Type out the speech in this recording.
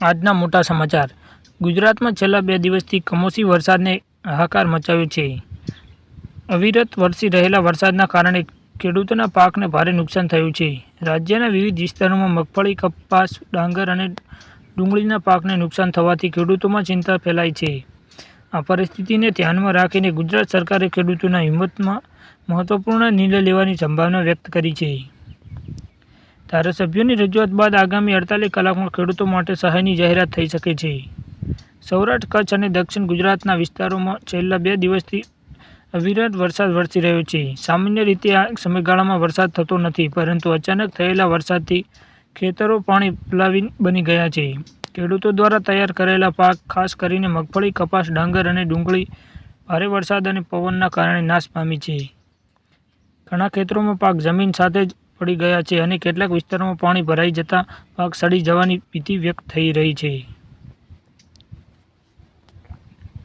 આજના મોટા સમાચાર. ગુજરાતમાં છેલ્લા બે દિવસથી કમોસી વરસાદને હાહાકાર મચાવ્યો છે. અવિરત વરસી રહેલા વરસાદના કારણે ખેડૂતોના પાકને ભારે નુકસાન થયું છે. રાજ્યના વિવિધ વિસ્તારોમાં મગફળી, કપાસ, ડાંગર અને ડુંગળીના પાકને નુકસાન થવાથી ખેડૂતોમાં ચિંતા ફેલાઈ છે. આ પરિસ્થિતિને ધ્યાનમાં રાખીને ગુજરાત સરકારે ખેડૂતોના હિંમતમાં મહત્વપૂર્ણ નિર્ણય લેવાની સંભાવના વ્યક્ત કરી છે. ધારાસભ્યોની રજૂઆત બાદ આગામી અડતાલીસ કલાકમાં ખેડૂતો માટે સહાયની જાહેરાત થઈ શકે છે. સૌરાષ્ટ્ર, કચ્છ અને દક્ષિણ ગુજરાતના વિસ્તારોમાં છેલ્લા બે દિવસથી અવિરત વરસાદ વરસી રહ્યો છે. સામાન્ય રીતે આ સમયગાળામાં વરસાદ થતો નથી, પરંતુ અચાનક થયેલા વરસાદથી ખેતરો પાણી પલાવી બની ગયા છે. ખેડૂતો દ્વારા તૈયાર કરેલા પાક, ખાસ કરીને મગફળી, કપાસ, ડાંગર અને ડુંગળી, ભારે વરસાદ અને પવનના કારણે નાશ પામી છે. ઘણા ખેતરોમાં પાક જમીન સાથે જ પડી ગયા છે અને કેટલાક વિસ્તારોમાં પાણી ભરાઈ જતાં પાક સડી જવાની ભીતિ વ્યક્ત થઈ રહી છે.